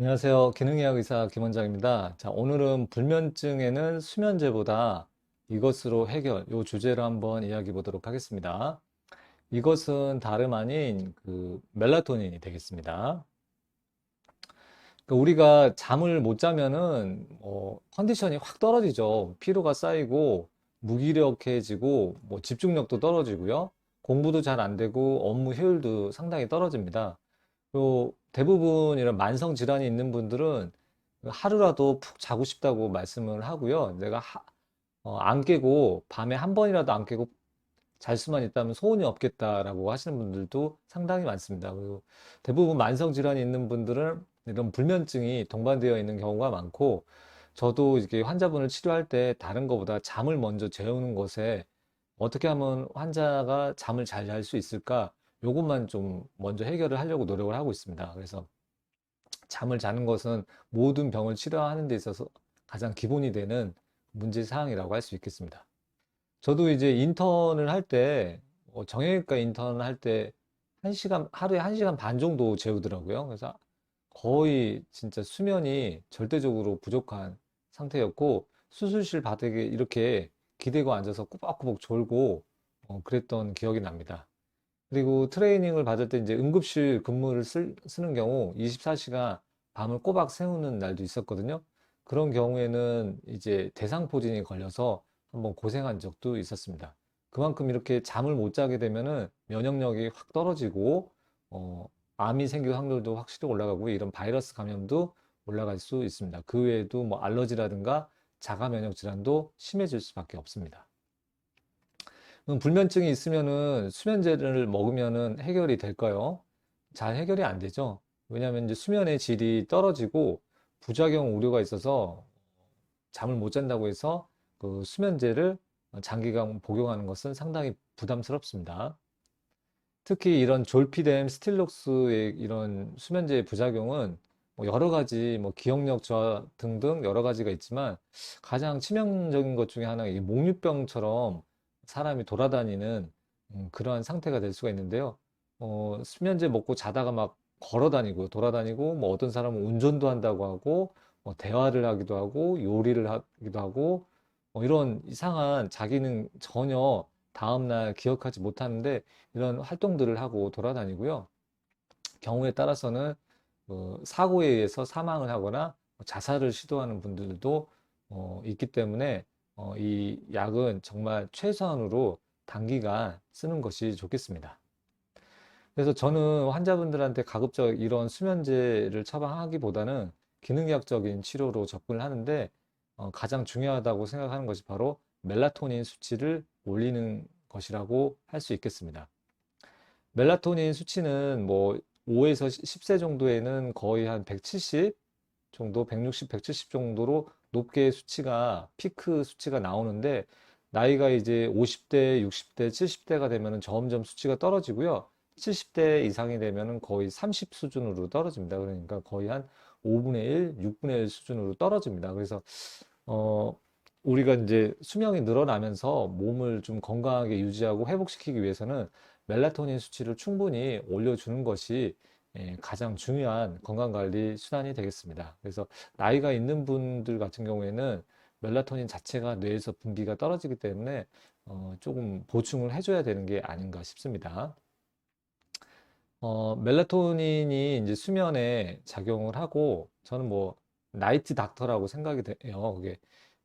안녕하세요. 기능의학 의사 김원장입니다. 자, 오늘은 불면증에는 수면제보다 이것으로 해결, 이 주제로 한번 이야기 보도록 하겠습니다. 이것은 다름 아닌 그 멜라토닌이 되겠습니다. 그 우리가 잠을 못 자면은 어, 컨디션이 확 떨어지죠. 피로가 쌓이고 무기력해지고 뭐 집중력도 떨어지고요. 공부도 잘 안 되고 업무 효율도 상당히 떨어집니다. 요 대부분 이런 만성 질환이 있는 분들은 하루라도 푹 자고 싶다고 말씀을 하고요. 내가 하- 어, 안 깨고 밤에 한 번이라도 안 깨고 잘 수만 있다면 소원이 없겠다라고 하시는 분들도 상당히 많습니다. 그리고 대부분 만성 질환이 있는 분들은 이런 불면증이 동반되어 있는 경우가 많고 저도 이렇게 환자분을 치료할 때 다른 것보다 잠을 먼저 재우는 것에 어떻게 하면 환자가 잠을 잘 잘 수 있을까? 요것만 좀 먼저 해결을 하려고 노력을 하고 있습니다. 그래서 잠을 자는 것은 모든 병을 치료하는 데 있어서 가장 기본이 되는 문제 사항이라고 할 수 있겠습니다. 저도 이제 인턴을 할 때, 어, 정형외과 인턴을 할 때, 한 시간, 하루에 한 시간 반 정도 재우더라고요. 그래서 거의 진짜 수면이 절대적으로 부족한 상태였고, 수술실 바닥에 이렇게 기대고 앉아서 꾸벅꾸벅 졸고, 어, 그랬던 기억이 납니다. 그리고 트레이닝을 받을 때 이제 응급실 근무를 쓸- 쓰는 경우 24시간 밤을 꼬박 새우는 날도 있었거든요. 그런 경우에는 이제 대상포진이 걸려서 한번 고생한 적도 있었습니다. 그만큼 이렇게 잠을 못 자게 되면은 면역력이 확 떨어지고, 어, 암이 생길 확률도 확실히 올라가고, 이런 바이러스 감염도 올라갈 수 있습니다. 그 외에도 뭐 알러지라든가 자가 면역 질환도 심해질 수밖에 없습니다. 그럼 불면증이 있으면은 수면제를 먹으면은 해결이 될까요? 잘 해결이 안 되죠. 왜냐하면 이제 수면의 질이 떨어지고 부작용 우려가 있어서 잠을 못 잔다고 해서 그 수면제를 장기간 복용하는 것은 상당히 부담스럽습니다. 특히 이런 졸피뎀, 스틸록스의 이런 수면제의 부작용은 뭐 여러 가지 뭐 기억력 저하 등등 여러 가지가 있지만 가장 치명적인 것 중에 하나가 이 목류병처럼 사람이 돌아다니는 음, 그러한 상태가 될 수가 있는데요. 어, 수면제 먹고 자다가 막 걸어 다니고 돌아다니고 뭐 어떤 사람은 운전도 한다고 하고 뭐 대화를 하기도 하고 요리를 하기도 하고 뭐 이런 이상한 자기는 전혀 다음날 기억하지 못하는데 이런 활동들을 하고 돌아다니고요. 경우에 따라서는 어, 사고에 의해서 사망을 하거나 자살을 시도하는 분들도 어, 있기 때문에 어, 이 약은 정말 최소한으로 단기간 쓰는 것이 좋겠습니다. 그래서 저는 환자분들한테 가급적 이런 수면제를 처방하기보다는 기능의학적인 치료로 접근을 하는데 어, 가장 중요하다고 생각하는 것이 바로 멜라토닌 수치를 올리는 것이라고 할 수 있겠습니다. 멜라토닌 수치는 뭐 5에서 10세 정도에는 거의 한 170 정도, 160, 170 정도로 높게 수치가, 피크 수치가 나오는데, 나이가 이제 50대, 60대, 70대가 되면은 점점 수치가 떨어지고요. 70대 이상이 되면은 거의 30 수준으로 떨어집니다. 그러니까 거의 한 5분의 1, 6분의 1 수준으로 떨어집니다. 그래서, 어, 우리가 이제 수명이 늘어나면서 몸을 좀 건강하게 유지하고 회복시키기 위해서는 멜라토닌 수치를 충분히 올려주는 것이 예, 가장 중요한 건강관리 수단이 되겠습니다. 그래서 나이가 있는 분들 같은 경우에는 멜라토닌 자체가 뇌에서 분비가 떨어지기 때문에 어, 조금 보충을 해줘야 되는 게 아닌가 싶습니다. 어, 멜라토닌이 이제 수면에 작용을 하고 저는 뭐 나이트 닥터라고 생각이 돼요. 그게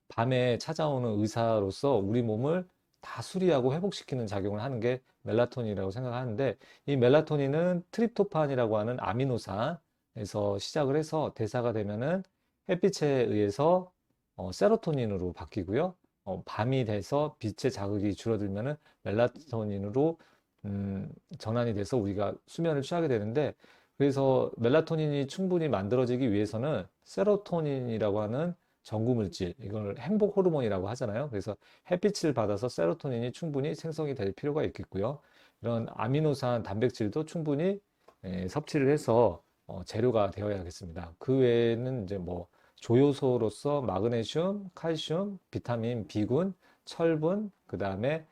밤에 찾아오는 의사로서 우리 몸을 다 수리하고 회복시키는 작용을 하는 게 멜라토닌이라고 생각하는데 이 멜라토닌은 트립토판이라고 하는 아미노산에서 시작을 해서 대사가 되면은 햇빛에 의해서 어, 세로토닌으로 바뀌고요. 어, 밤이 돼서 빛의 자극이 줄어들면은 멜라토닌으로 음, 전환이 돼서 우리가 수면을 취하게 되는데 그래서 멜라토닌이 충분히 만들어지기 위해서는 세로토닌이라고 하는 전구 물질, 이걸 행복 호르몬이라고 하잖아요. 그래서 햇빛을 받아서 세로토닌이 충분히 생성이 될 필요가 있겠고요. 이런 아미노산 단백질도 충분히 에, 섭취를 해서 어, 재료가 되어야겠습니다. 그 외에는 이제 뭐 조효소로서 마그네슘, 칼슘, 비타민 B군, 철분, 그 다음에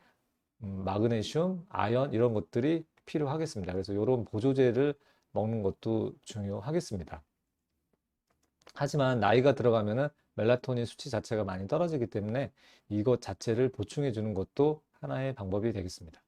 음, 마그네슘, 아연 이런 것들이 필요하겠습니다. 그래서 이런 보조제를 먹는 것도 중요하겠습니다. 하지만 나이가 들어가면은 멜라토닌 수치 자체가 많이 떨어지기 때문에 이것 자체를 보충해 주는 것도 하나의 방법이 되겠습니다.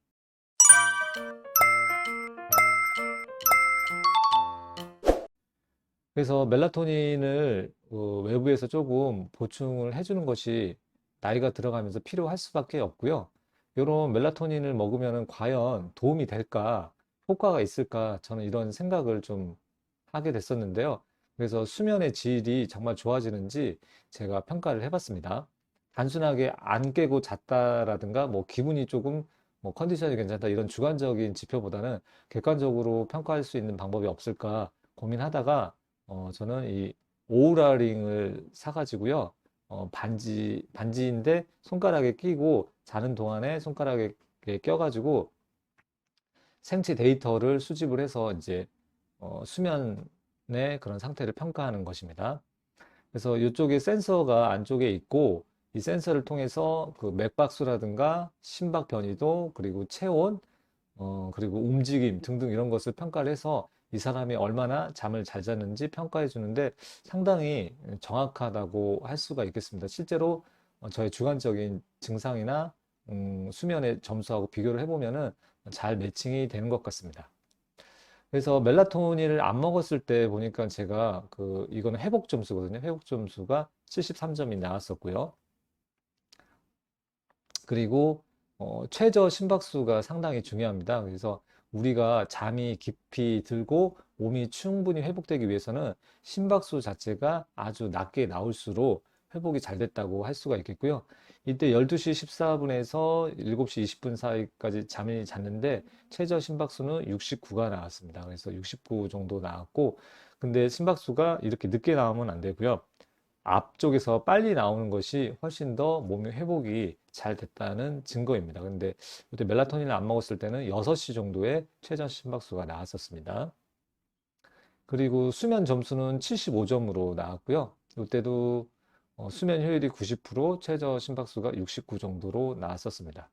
그래서 멜라토닌을 어, 외부에서 조금 보충을 해주는 것이 나이가 들어가면서 필요할 수밖에 없고요. 이런 멜라토닌을 먹으면 과연 도움이 될까, 효과가 있을까, 저는 이런 생각을 좀 하게 됐었는데요. 그래서 수면의 질이 정말 좋아지는지 제가 평가를 해봤습니다. 단순하게 안 깨고 잤다라든가, 뭐 기분이 조금 뭐 컨디션이 괜찮다 이런 주관적인 지표보다는 객관적으로 평가할 수 있는 방법이 없을까 고민하다가 어, 저는 이 오우라링을 사가지고요. 어, 반지, 반지인데 손가락에 끼고 자는 동안에 손가락에 껴가지고 생체 데이터를 수집을 해서 이제 어, 수면 의 그런 상태를 평가하는 것입니다. 그래서 이쪽에 센서가 안쪽에 있고 이 센서를 통해서 그 맥박수라든가 심박 변이도 그리고 체온 어, 그리고 움직임 등등 이런 것을 평가를 해서 이 사람이 얼마나 잠을 잘 잤는지 평가해 주는데 상당히 정확하다고 할 수가 있겠습니다. 실제로 어, 저의 주관적인 증상이나 음, 수면의 점수하고 비교를 해보면은 잘 매칭이 되는 것 같습니다. 그래서 멜라토닌을 안 먹었을 때 보니까 제가 그 이거는 회복 점수거든요. 회복 점수가 73점이 나왔었고요. 그리고 어, 최저 심박수가 상당히 중요합니다. 그래서 우리가 잠이 깊이 들고 몸이 충분히 회복되기 위해서는 심박수 자체가 아주 낮게 나올수록 회복이 잘 됐다고 할 수가 있겠고요. 이때 12시 14분에서 7시 20분 사이까지 잠이 잤는데 최저 심박수는 69가 나왔습니다. 그래서 69 정도 나왔고 근데 심박수가 이렇게 늦게 나오면 안 되고요. 앞쪽에서 빨리 나오는 것이 훨씬 더 몸의 회복이 잘 됐다는 증거입니다. 근데 그때 멜라토닌을 안 먹었을 때는 6시 정도의 최저 심박수가 나왔었습니다. 그리고 수면 점수는 75점으로 나왔고요. 이때도 어, 수면 효율이 90%, 최저 심박수가 69 정도로 나왔었습니다.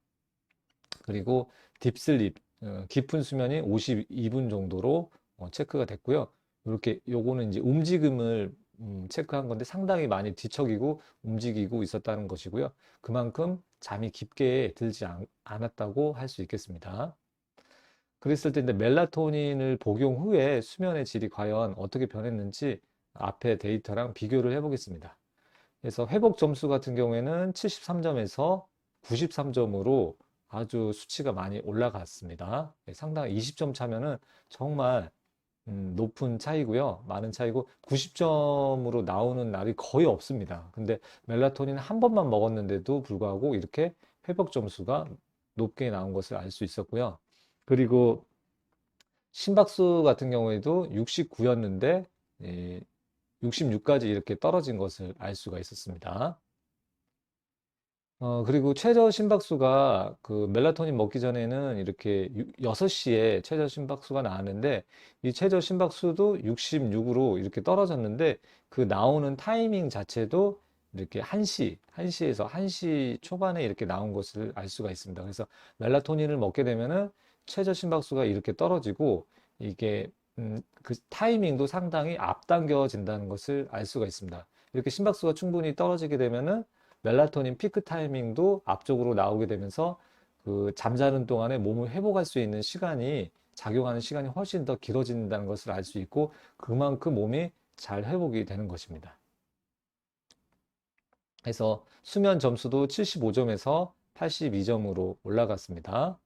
그리고 딥슬립, 어, 깊은 수면이 52분 정도로 어, 체크가 됐고요. 이렇게 요거는 이제 움직임을 음, 체크한 건데 상당히 많이 뒤척이고 움직이고 있었다는 것이고요. 그만큼 잠이 깊게 들지 않, 않았다고 할 수 있겠습니다. 그랬을 때 멜라토닌을 복용 후에 수면의 질이 과연 어떻게 변했는지 앞에 데이터랑 비교를 해보겠습니다. 그래서 회복 점수 같은 경우에는 73점에서 93점으로 아주 수치가 많이 올라갔습니다. 네, 상당히 20점 차면은 정말 음, 높은 차이고요. 많은 차이고 90점으로 나오는 날이 거의 없습니다. 근데 멜라토닌 한 번만 먹었는데도 불구하고 이렇게 회복 점수가 높게 나온 것을 알 수 있었고요. 그리고 심박수 같은 경우에도 69였는데 66까지 이렇게 떨어진 것을 알 수가 있었습니다. 어, 그리고 최저 심박수가 그 멜라토닌 먹기 전에는 이렇게 6시에 최저 심박수가 나왔는데 이 최저 심박수도 66으로 이렇게 떨어졌는데 그 나오는 타이밍 자체도 이렇게 1시, 1시에서 1시 초반에 이렇게 나온 것을 알 수가 있습니다. 그래서 멜라토닌을 먹게 되면은 최저 심박수가 이렇게 떨어지고 이게 음, 그 타이밍도 상당히 앞당겨진다는 것을 알 수가 있습니다. 이렇게 심박수가 충분히 떨어지게 되면은 멜라토닌 피크 타이밍도 앞쪽으로 나오게 되면서 그 잠자는 동안에 몸을 회복할 수 있는 시간이 작용하는 시간이 훨씬 더 길어진다는 것을 알 수 있고 그만큼 몸이 잘 회복이 되는 것입니다. 그래서 수면 점수도 75점에서 82점으로 올라갔습니다.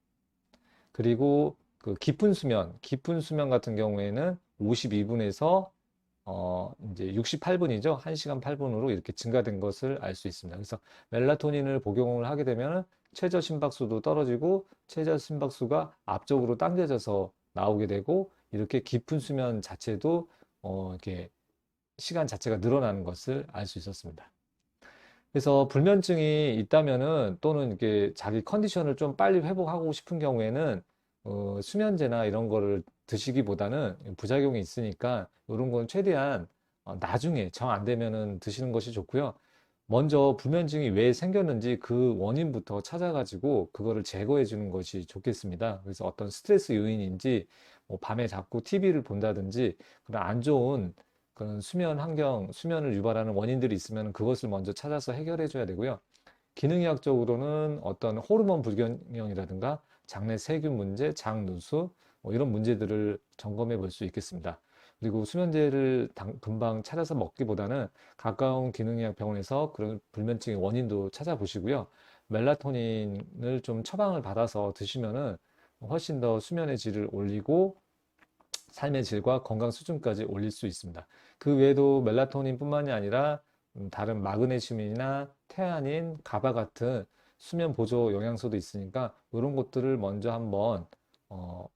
그리고 그 깊은 수면, 깊은 수면 같은 경우에는 52분에서 어, 이제 68분이죠. 1시간 8분으로 이렇게 증가된 것을 알 수 있습니다. 그래서 멜라토닌을 복용을 하게 되면 최저 심박수도 떨어지고 최저 심박수가 앞쪽으로 당겨져서 나오게 되고 이렇게 깊은 수면 자체도 어, 이렇게 시간 자체가 늘어나는 것을 알 수 있었습니다. 그래서 불면증이 있다면은 또는 이렇게 자기 컨디션을 좀 빨리 회복하고 싶은 경우에는 어, 수면제나 이런 거를 드시기보다는 부작용이 있으니까 이런 건 최대한 어, 나중에 정 안 되면은 드시는 것이 좋고요. 먼저 불면증이 왜 생겼는지 그 원인부터 찾아가지고 그거를 제거해 주는 것이 좋겠습니다. 그래서 어떤 스트레스 요인인지 뭐 밤에 자꾸 TV를 본다든지 그런 안 좋은 그런 수면 환경, 수면을 유발하는 원인들이 있으면 그것을 먼저 찾아서 해결해 줘야 되고요. 기능의학적으로는 어떤 호르몬 불균형이라든가 장내 세균 문제, 장 누수 뭐 이런 문제들을 점검해 볼 수 있겠습니다. 그리고 수면제를 당- 금방 찾아서 먹기보다는 가까운 기능의학 병원에서 그런 불면증의 원인도 찾아보시고요. 멜라토닌을 좀 처방을 받아서 드시면은 훨씬 더 수면의 질을 올리고 삶의 질과 건강 수준까지 올릴 수 있습니다. 그 외에도 멜라토닌뿐만이 아니라 음, 다른 마그네슘이나 태아닌, 가바 같은 수면 보조 영양소도 있으니까 이런 것들을 먼저 한번 어,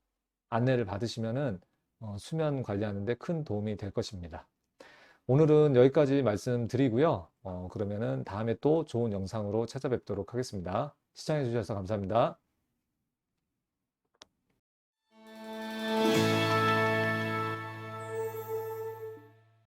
안내를 받으시면은 어, 수면 관리하는 데 큰 도움이 될 것입니다. 오늘은 여기까지 말씀드리고요. 어, 그러면은 다음에 또 좋은 영상으로 찾아뵙도록 하겠습니다. 시청해 주셔서 감사합니다.